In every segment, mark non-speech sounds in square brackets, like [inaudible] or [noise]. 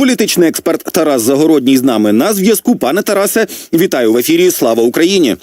Політичний експерт Тарас Загородній з нами на зв'язку. Пане Тарасе, вітаю в ефірі. Слава Україні.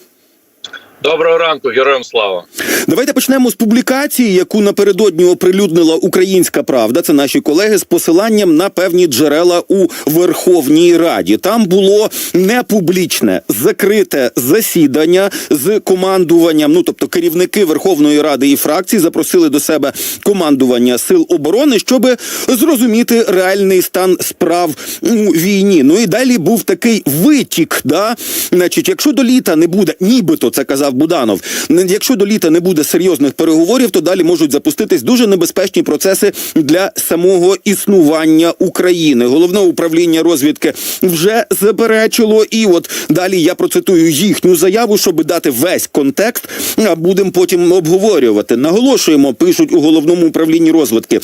Доброго ранку, героям слава. Давайте почнемо з публікації, яку напередодні оприлюднила Українська Правда. Це наші колеги з посиланням на певні джерела у Верховній Раді. Там було не публічне закрите засідання з командуванням. Ну тобто, керівники Верховної Ради і фракцій запросили до себе командування сил оборони, щоб зрозуміти реальний стан справ у війні. Ну і далі був такий витік. Да, значить, якщо до літа не буде, нібито це казав Буданов. Якщо до літа не буде серйозних переговорів, то далі можуть запуститись дуже небезпечні процеси для самого існування України. Головне управління розвідки вже заперечило. І от далі я процитую їхню заяву, щоб дати весь контекст. А будемо потім обговорювати. Наголошуємо, пишуть у головному управлінні розвідки.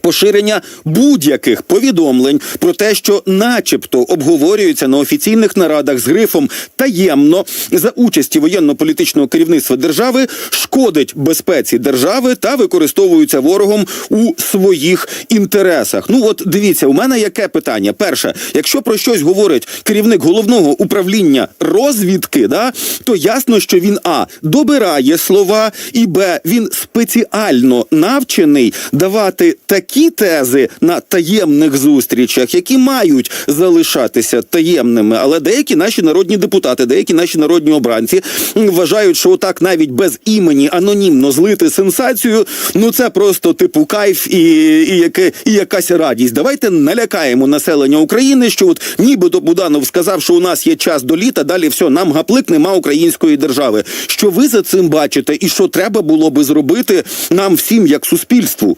Поширення будь-яких повідомлень про те, що, начебто, обговорюється на офіційних нарадах з грифом таємно за участі воєнно-політичного керівництва держави, шкодить безпеці держави та використовуються ворогом у своїх інтересах. Ну от дивіться, у мене яке питання? Перше, якщо про щось говорить керівник головного управління розвідки, да то ясно, що він а добирає слова, і б він спеціально навчений давати такі тези на таємних зустрічах, які мають залишатися таємними. Але деякі наші народні депутати, деякі наші народні обранці вважають, що отак навіть без імені анонімно злити сенсацію. Ну це просто типу кайф і, і, яке, і якась радість. Давайте налякаємо населення України, що от нібито Буданов сказав, що у нас є час до літа. Далі все, нам гаплик, нема української держави. Що ви за цим бачите, і що треба було би зробити нам всім як суспільству?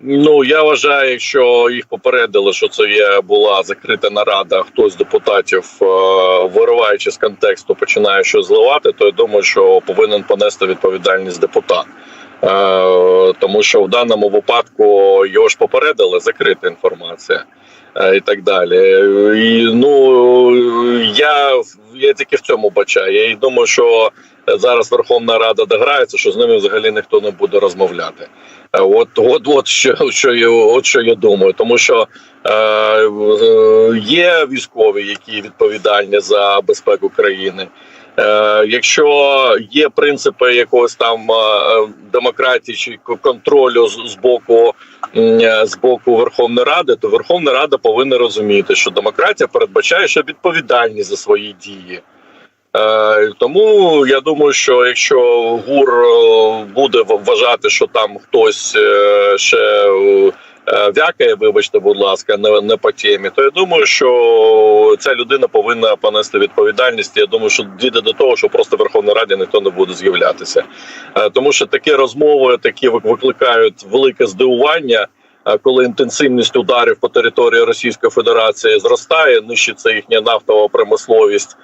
Ну я вважаю, що їх попередили, що це є була закрита нарада. Хтось з депутатів, е, вириваючи з контексту, починає щось зливати. То я думаю, що повинен понести відповідальність депутат. Е, Тому що в даному випадку його ж попередили закрита інформація е, і так далі. І, ну я, я тільки в цьому бачаю. Я думаю, що зараз Верховна Рада дограється, що з ними взагалі ніхто не буде розмовляти. Е, От, от, от що, що я, от що я думаю, тому що е, є військові, які відповідальні за безпеку країни. Е, якщо є принципи якогось там е, демократії чи контролю з, з боку е, з боку Верховної Ради, то Верховна Рада повинна розуміти, що демократія передбачає, що відповідальність за свої дії. Е, тому я думаю, що якщо ГУР е, буде вважати, що там хтось е, ще вякає, вибачте, будь ласка, не, не по темі, то я думаю, що ця людина повинна понести відповідальність. Я думаю, що дійде до того, що просто в Верховній Раді ніхто не буде з'являтися, тому що такі розмови такі викликають велике здивування. Коли інтенсивність ударів по території Російської Федерації зростає, нищиться їхня нафтова промисловість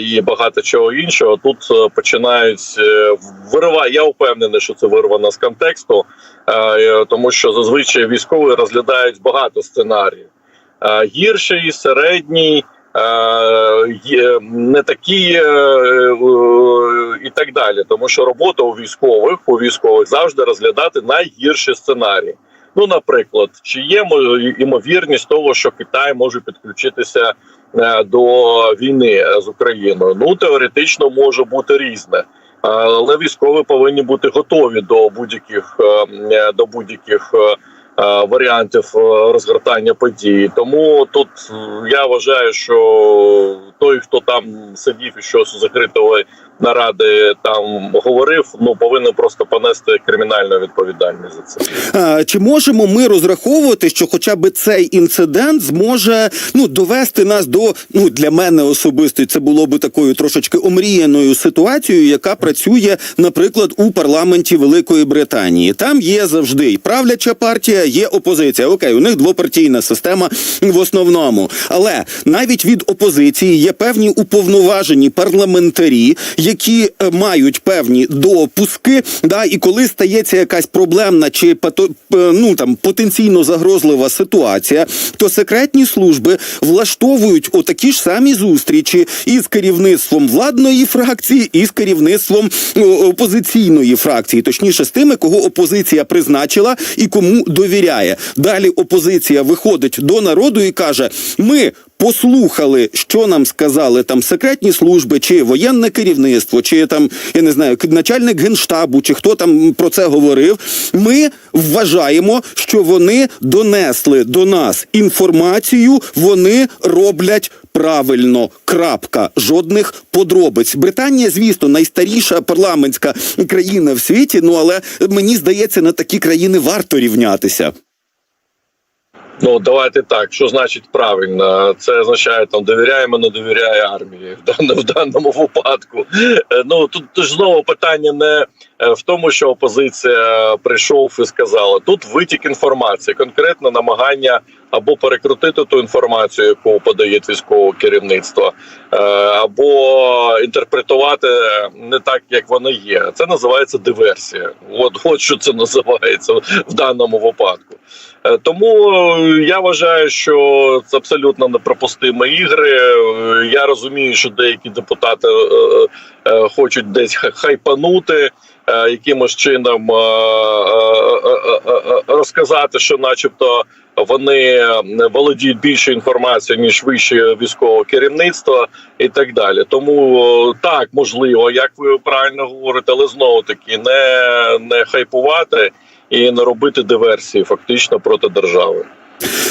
і багато чого іншого. Тут е, починають е, вирива. Я впевнений, що це вирвано з контексту, е, тому що зазвичай військові розглядають багато сценаріїв. Е, Гірший, середній, е, не такі е, е, і так далі. Тому що робота у військових у військових завжди розглядати найгірші сценарії. Ну, наприклад, чи є ймовірність того, що Китай може підключитися е, до війни з Україною? Ну теоретично може бути різне. Але військові повинні бути готові до будь-яких е, е, до будь-яких е, е, варіантів е, розгортання подій. Тому тут е, я вважаю, що той, хто там сидів і щось з закритої наради там говорив, ну повинен просто понести кримінальну відповідальність за це. Чи можемо ми розраховувати, що хоча б цей інцидент зможе ну довести нас до ну для мене особисто це було би такою трошечки омріяною ситуацією, яка працює, наприклад, у парламенті Великої Британії. Там є завжди і правляча партія, є опозиція. Окей, у них двопартійна система в основному, але навіть від опозиції є певні уповноважені парламентарі, які е, мають певні допуски. Да, і коли стається якась проблемна чи пато- ну там потенційно загрозлива ситуація, то секретні служби влаштовують отакі ж самі зустрічі із керівництвом владної фракції, і з керівництвом опозиційної фракції, точніше з тими, кого опозиція призначила і кому довіряє. Далі опозиція виходить до народу і каже: Ми. Послухали, що нам сказали там секретні служби, чи воєнне керівництво, чи там я не знаю, начальник генштабу, чи хто там про це говорив. Ми вважаємо, що вони донесли до нас інформацію, вони роблять правильно. Крапка. Жодних подробиць. Британія, звісно, найстаріша парламентська країна в світі. Ну але мені здається, на такі країни варто рівнятися. Ну давайте так. Що значить правильно? Це означає там довіряємо, не довіряє армії в даному, в даному випадку. Е, Ну тут ж знову питання не е, в тому, що опозиція прийшов і сказала. Тут витік інформації, конкретно намагання або перекрутити ту інформацію, яку подає військове керівництво, е, або інтерпретувати не так, як воно є. Це називається диверсія. От, от що це називається в даному випадку. Е, Тому е, я вважаю, що це абсолютно неприпустимі ігри. Е, Я розумію, що деякі депутати хочуть десь хайпанути. Якимось чином розказати, що, начебто, вони володіють більшою інформацією ніж вище військове керівництво, і так далі. Тому так можливо, як ви правильно говорите, але знову таки не, не хайпувати і не робити диверсії фактично проти держави.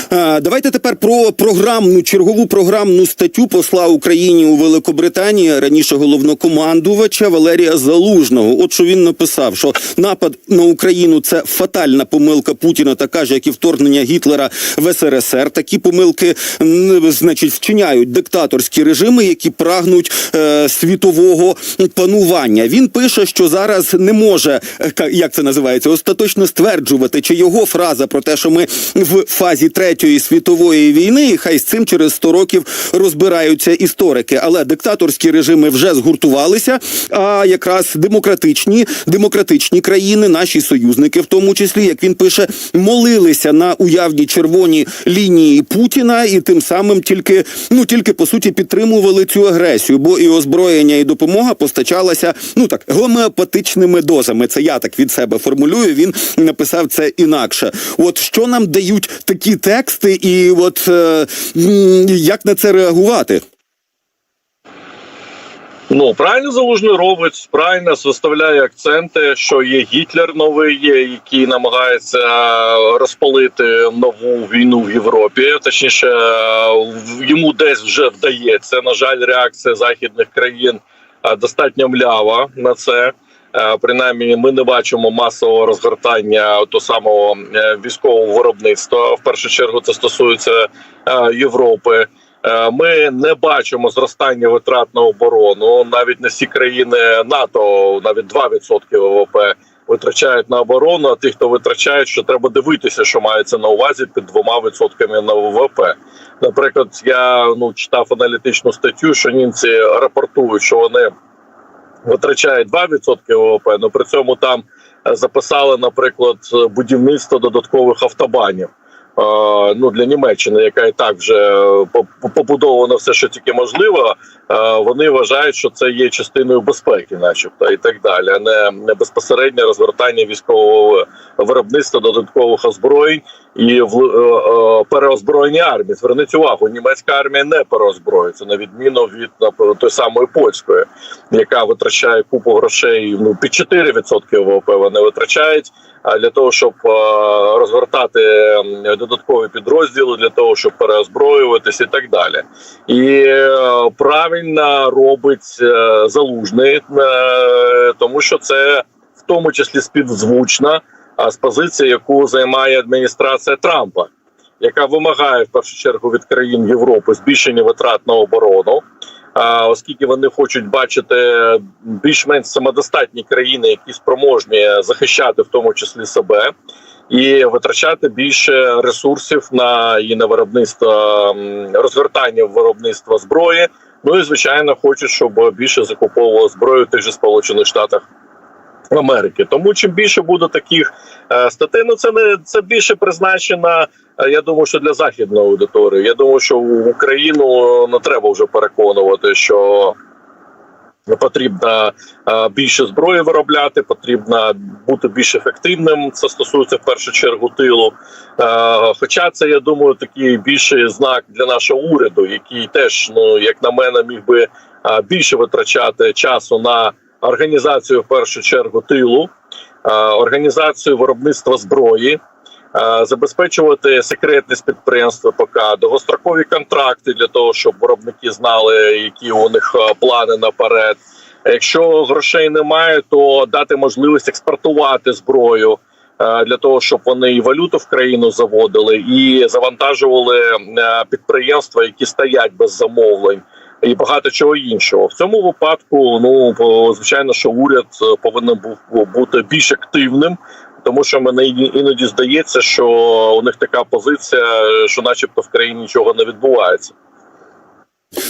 А, Давайте тепер про програмну чергову програмну статтю посла Україні у Великобританії раніше головнокомандувача Валерія Залужного. От що він написав, що напад на Україну це фатальна помилка Путіна, така ж як і вторгнення Гітлера в СРСР. Такі помилки значить вчиняють диктаторські режими, які прагнуть е, світового панування. Він пише, що зараз не може е, як це називається, остаточно стверджувати, чи його фраза про те, що ми в фазі третьої світової війни, і хай з цим через 100 років розбираються історики. Але диктаторські режими вже згуртувалися. А якраз демократичні демократичні країни, наші союзники, в тому числі, як він пише, молилися на уявні червоні лінії Путіна, і тим самим тільки ну тільки по суті підтримували цю агресію, бо і озброєння, і допомога постачалася ну так гомеопатичними дозами. Це я так від себе формулюю. Він написав це інакше. От що нам дають такі тексти, і от е, як на це реагувати? Ну правильно залужний робить, правильно виставляє акценти, що є Гітлер новий, який намагається розпалити нову війну в Європі. Точніше, йому десь вже вдається. На жаль, реакція західних країн е, достатньо млява на це. Е, Принаймні, ми не бачимо масового розгортання того самого е, військового виробництва. В першу чергу це стосується е, Європи. Ми не бачимо зростання витрат на оборону. Навіть не всі країни НАТО, навіть 2% ВВП витрачають на оборону. А ті, хто витрачають, що треба дивитися, що мається на увазі під двома відсотками на ВВП. Наприклад, я ну читав аналітичну статтю, що німці рапортують, що вони витрачають 2% ВВП, але при цьому там е, записали, наприклад, будівництво додаткових автобанів. Е, Ну для Німеччини, яка і так вже по- побудовано все, що тільки можливо. е, Вони вважають, що це є частиною безпеки, начебто, і так далі, а не, безпосереднє розгортання військового виробництва додаткових озброєнь і в е, е, переозброєння армії. Зверніть увагу, німецька армія не переозброюється на відміну від той самої польської, яка витрачає купу грошей. Ну під 4% ВВП вони витрачають. А для того, щоб е, розгортати додаткові підрозділи, для того, щоб переозброюватись і так далі, і правильно робить залужний, тому що це в тому числі співзвучно з позиції, яку займає адміністрація Трампа, яка вимагає в першу чергу від країн Європи збільшення витрат на оборону. Оскільки вони хочуть бачити більш-менш самодостатні країни, які спроможні захищати в тому числі себе, і витрачати більше ресурсів на і на виробництво розгортання виробництва зброї. Ну і звичайно, хочуть, щоб більше закуповувало зброю в тих же сполучених штатах. Америки, тому чим більше буде таких е, статей, ну це не це більше призначено. е, Я думаю, що для західної аудиторії. Я думаю, що в Україну не треба вже переконувати, що Потрібно е, більше зброї виробляти, потрібно бути більш ефективним. Це стосується в першу чергу тилу. Е, Хоча це, я думаю, такий більший знак для нашого уряду, який теж, ну як на мене, міг би е, більше витрачати часу на організацію в першу чергу тилу, е, організацію виробництва зброї. е, Забезпечувати секретність підприємства ПК, довгострокові контракти для того, щоб виробники знали, які у них е, плани наперед. Якщо грошей немає, то дати можливість експортувати зброю для того, щоб вони і валюту в країну заводили, і завантажували підприємства, які стоять без замовлень, і багато чого іншого. В цьому випадку, ну звичайно, що уряд е, повинен був бути більш активним. Тому що мене іноді здається, що у них така позиція, що, начебто, в країні нічого не відбувається.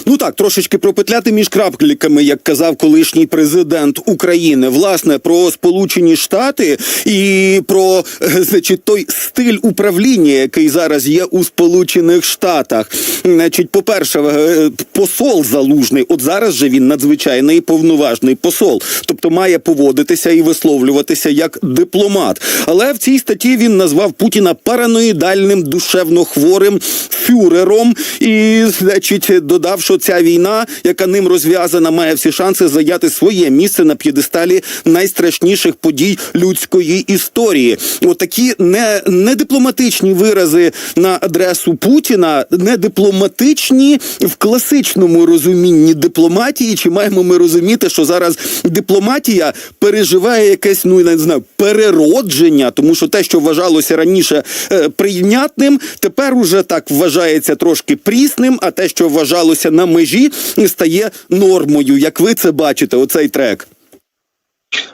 Ну так, трошечки пропетляти між крапками, як казав колишній президент України, власне, про Сполучені Штати і про е, значить той стиль управління, який зараз є у Сполучених Штатах. Значить, по-перше, е, посол залужний, от зараз же він надзвичайний повноважний посол, тобто має поводитися і висловлюватися як дипломат. Але в цій статті він назвав Путіна параноїдальним душевно хворим фюрером і, значить, додав, що ця війна, яка ним розв'язана, має всі шанси зайняти своє місце на п'єдесталі найстрашніших подій людської історії. Отакі не, не дипломатичні вирази на адресу Путіна, не дипломатичні в класичному розумінні дипломатії. Чи маємо ми розуміти, що зараз дипломатія переживає якесь, ну не знаю, переродження, тому що те, що вважалося раніше е, прийнятним, тепер уже так вважається трошки прісним, а те, що вважалося на межі, стає нормою. Як ви це бачите, оцей трек?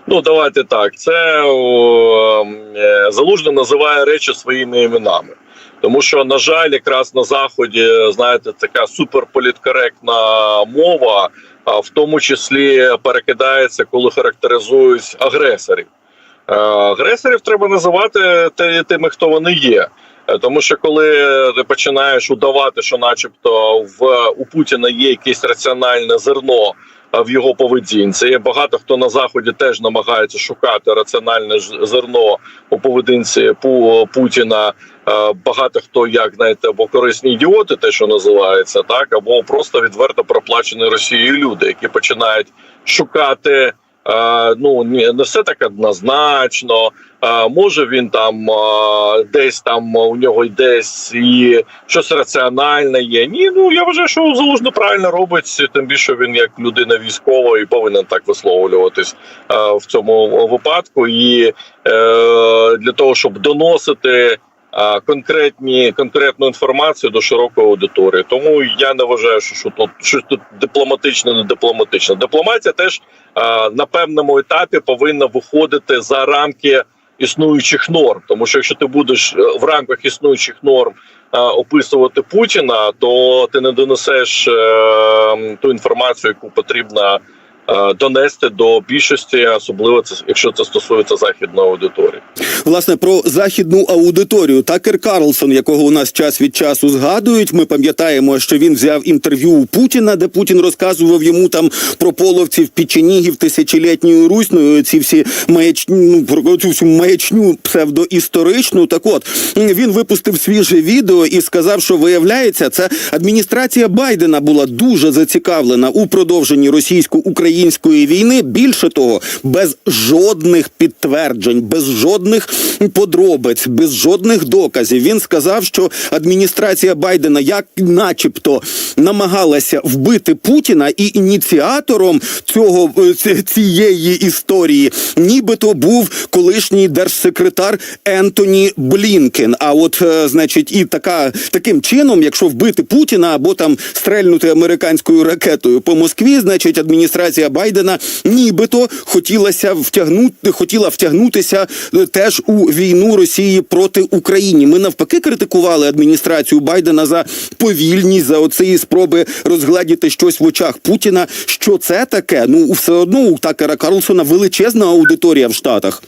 Ну давайте так. Це о, е, залужно називає речі своїми іменами. Тому що, на жаль, якраз на заході, знаєте, така суперполіткоректна мова, а в тому числі перекидається, коли характеризують агресорів. Е, Агресорів треба називати тими, хто вони є. Е, Тому що коли ти починаєш удавати, що, начебто, в у Путіна є якесь раціональне зерно е, в його поведінці, і багато хто на заході теж намагається шукати раціональне зерно у поведінці Пу- Путіна. Е, Багато хто як знаєте, або корисні ідіоти, те, що називається, так або просто відверто проплачені Росією люди, які починають шукати. Е, ну не все так однозначно. Е, може він там е, десь там у нього десь і щось раціональне є. Ні, ну я вважаю, що залужно правильно робить, тим більше він як людина військова і повинен так висловлюватись в цьому випадку. І для того, щоб доносити. Конкретні конкретну інформацію до широкої аудиторії, тому я не вважаю, що, тут щось тут дипломатично, не дипломатично. Дипломатія теж на певному етапі повинна виходити за рамки існуючих норм. Тому що якщо ти будеш е, в рамках існуючих норм е, описувати Путіна, то ти не донесеш е, ту інформацію, яку потрібно е, донести до більшості, особливо це якщо це стосується західної аудиторії. Власне про західну аудиторію Такер Карлсон, якого у нас час від часу згадують. Ми пам'ятаємо, що він взяв інтерв'ю у Путіна, де Путін розказував йому там про половців печенігів тисячолітньою Русь, ну ці всі маячню ну, про цю всю маячню псевдоісторичну. Так от він випустив свіже відео і сказав, що виявляється, це адміністрація Байдена була дуже зацікавлена у продовженні російсько-української війни. Більше того, без жодних підтверджень, без жодних подробиць, без жодних доказів. Він сказав, що адміністрація Байдена, як начебто, намагалася вбити Путіна, і ініціатором цього е, цієї історії, нібито був колишній держсекретар Ентоні Блінкен. А от, е, значить, і така таким чином, якщо вбити Путіна або там стрельнути американською ракетою по Москві, значить адміністрація Байдена нібито хотілася втягнути, хотіла втягнутися е, теж у війну Росії проти України. Ми навпаки критикували адміністрацію Байдена за повільність, за оці спроби розгладіти щось в очах Путіна. Що це таке? Ну все одно у Такера Карлсона величезна аудиторія в Штатах.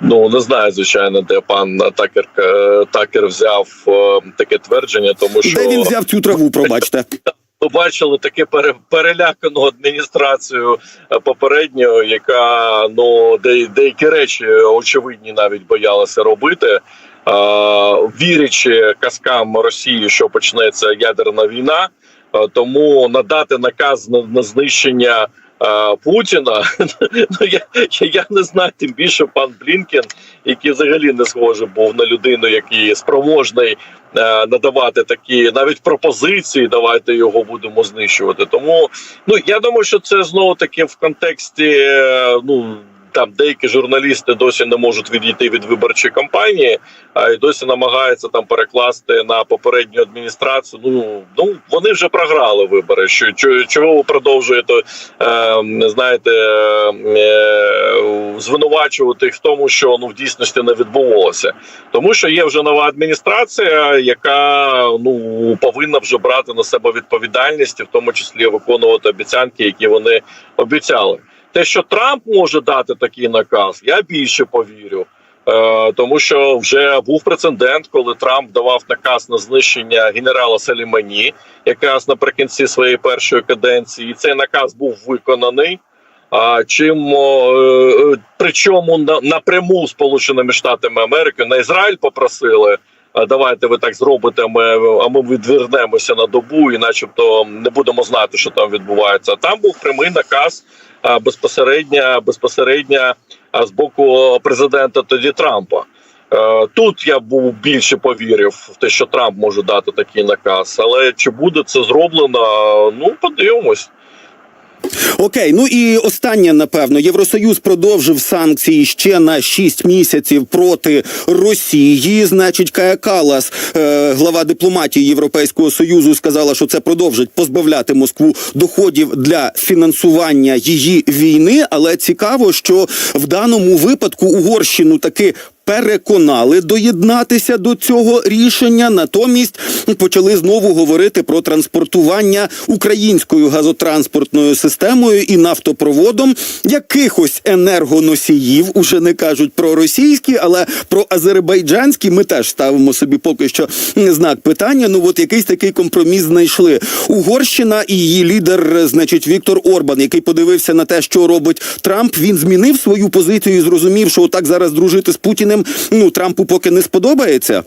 Ну не знаю, звичайно, де пан Такер е, Такер взяв е, таке твердження, тому що Де він взяв цю траву? Пробачте. [laughs] побачили таке пере, перелякану адміністрацію е, попередньою, яка ну де, деякі речі очевидні навіть боялася робити. Е, вірячи казкам Росії, що почнеться ядерна війна, Е, тому надати наказ на, знищення е, Путіна. [laughs] ну я, я, не знаю, тим більше пан Блінкен, який взагалі не схожий був на людину, який спроможний е, надавати такі навіть пропозиції. Давайте його будемо знищувати. Тому ну я думаю, що це знову таки в контексті е, ну. Там деякі журналісти досі не можуть відійти від виборчої кампанії, а й досі намагаються там перекласти на попередню адміністрацію. Ну ну вони вже програли вибори. Що чого, ви продовжуєте е, знаєте, е, звинувачувати в тому, що ну в дійсності не відбувалося, тому що є вже нова адміністрація, яка ну повинна вже брати на себе відповідальність, в тому числі виконувати обіцянки, які вони обіцяли. Те, що Трамп може дати такий наказ, я більше повірю. Е, тому що вже був прецедент, коли Трамп давав наказ на знищення генерала Салімані, якраз наприкінці своєї першої каденції, і цей наказ був виконаний. А чим е, причому на, напряму Сполученими Штатами Америки на Ізраїль попросили. «А Давайте ви так зробите. Ми а ми відвернемося на добу, і, начебто, не будемо знати, що там відбувається. Там був прямий наказ безпосередньо безпосередньо з боку президента тоді Трампа. Е, Тут я був більше повірив в те, що Трамп може дати такий наказ. Але чи буде це зроблено? Ну подивимось. Окей, ну і останнє, напевно, Євросоюз продовжив санкції ще на 6 місяців проти Росії. Значить, Кая Калас, е, глава дипломатії Європейського союзу, сказала, що це продовжить позбавляти Москву доходів для фінансування її війни. Але цікаво, що в даному випадку Угорщину таки. Переконали доєднатися до цього рішення, натомість почали знову говорити про транспортування українською газотранспортною системою і нафтопроводом якихось енергоносіїв. Уже не кажуть про російські, але про азербайджанські ми теж ставимо собі поки що знак питання. Ну от якийсь такий компроміс знайшли. Угорщина і її лідер, значить, Віктор Орбан, який подивився на те, що робить Трамп. Він змінив свою позицію і зрозумів, що отак зараз дружити з Путіним. Ну Трампу поки не сподобається.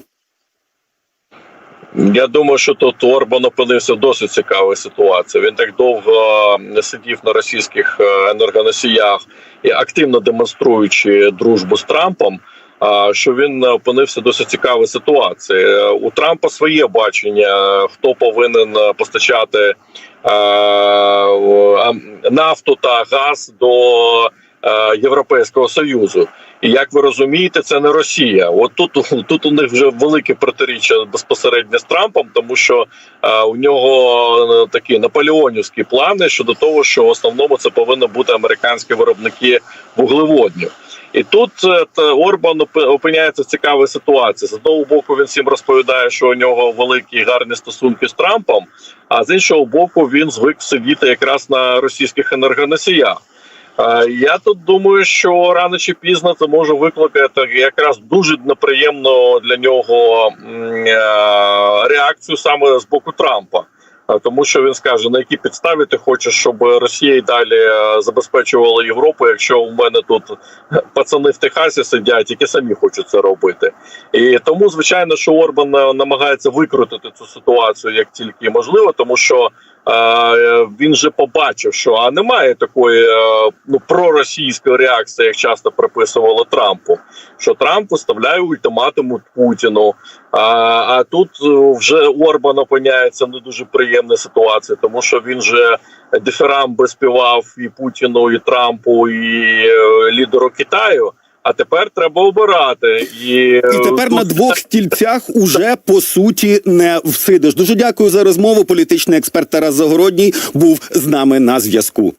Я думаю, що тут Орбан опинився в досить цікавій ситуації. Він так довго е, сидів на російських е, енергоносіях і активно демонструючи дружбу з Трампом. Що він опинився в досить цікавій ситуації. Е, У Трампа своє бачення, хто повинен е, постачати е, нафту та газ до е, Європейського союзу. Як ви розумієте, це не Росія. От тут [laughs] тут у них вже велике протиріччя безпосередньо з Трампом, тому що е, у нього е, такі наполеонівські плани щодо того, що в основному це повинні бути американські виробники вуглеводнів. І тут е, Орбан опиняється в цікавій ситуації. З одного боку, він всім розповідає, що у нього великі гарні стосунки з Трампом, а з іншого боку, він звик сидіти якраз на російських енергоносіях. Е, Я тут думаю, що рано чи пізно це може викликати якраз дуже неприємну для нього е, реакцію саме з боку Трампа. Е, Тому що він скаже, на якій підставі ти хочеш, щоб Росія й далі забезпечувала Європу, якщо у мене тут пацани в Техасі сидять, які самі хочуть це робити. І тому, звичайно, що Орбан намагається викрутити цю ситуацію як тільки можливо, тому що він же побачив, що а немає такої е, ну проросійської реакції, як часто приписували Трампу. Що Трамп виставляє ультиматум Путіну. А, а тут е, вже Орбан опиняється не дуже приємній ситуації, тому що він же дифірамби співав і Путіну, і Трампу, і е, лідеру Китаю. А тепер треба обирати і, І тепер на двох стільцях уже по суті не всидиш. Дуже дякую за розмову. Політичний експерт Тарас Загородній був з нами на зв'язку.